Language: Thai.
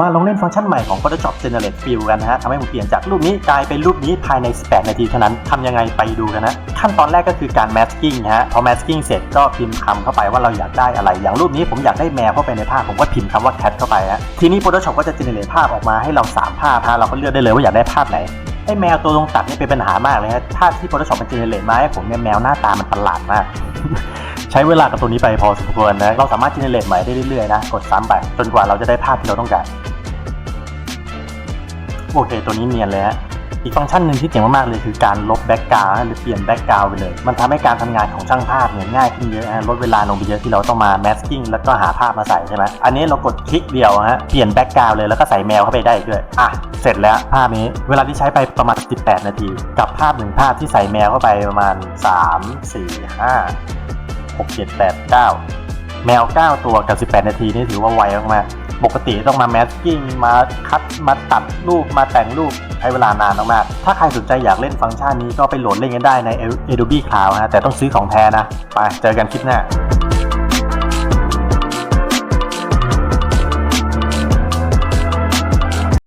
มาลองเล่นฟังก์ชันใหม่ของ Photoshop Generate Fill กันนะฮะทำให้ผมเปลี่ยนจากรูปนี้กลายเป็นรูปนี้ภายใน 18 นาทีเท่านั้นทำยังไงไปดูกันนะ ขั้นตอนแรกก็คือการ masking นะฮะ พอ masking เสร็จก็พิมพ์คำเข้าไปว่าเราอยากได้อะไร อย่างรูปนี้ผมอยากได้แมวเข้าไปในภาพ ผมก็พิมพ์คำว่า cat เข้าไปฮะ ทีนี้ Photoshop ก็จะ generate ภาพออกมาให้เรา 3 ภาพฮะเราก็เลือกได้เลยว่าอยากได้ภาพไหนไอ้แมวตัวตรงตัดนี่เป็นปัญหามากเลยฮะภาพที่ Photoshop มัน generate มาให้ผมเนี่ยแมวหน้าตามันประหลาดมากใช้เวลากับตัวนี้ไปพอสมควรนะ เราสามารถ generate ใหม่ได้เรื่อยๆนะ กดซ้ำไป จนกว่าเราจะได้ภาพที่เราต้องการ โอเคตัวนี้เนียนเลยฮะอีกฟังก์ชันหนึ่งที่เจ๋งมากๆเลยคือการลบแบ็กกราวหรือเปลี่ยนแบ็กกราวไปเลย มันทำให้การทำงานของช่างภาพเนี่ยง่ายขึ้นเยอะฮะลดเวลาลงไปเยอะที่เราต้องมา masking แล้วก็หาภาพมาใส่ใช่ไหมอันนี้เรากดคลิกเดียวฮะเปลี่ยนแบ็กกราวเลยแล้วก็ใส่แมวเข้าไปได้ด้วยอะเสร็จแล้วภาพนี้เวลาที่ใช้ไปประมาณ 18 นาที กับภาพหนึ่งภาพที่ใส่แมวเข้าไปประมาณ 3 4 5 6 7 8 9 แมว 9 ตัวกับ 18 นาทีนี่ถือว่าไวมากๆ ปกติต้องมาแมสกิ้งมาคัดมาตัดรูปมาแต่งรูปใช้เวลานานมากๆ ถ้าใครสนใจอยากเล่นฟังก์ชันนี้ก็ไปโหลดเล่นกันได้ใน Adobe Cloud นะแต่ต้องซื้อของแท้นะ ไปเจอกันคลิปหน้า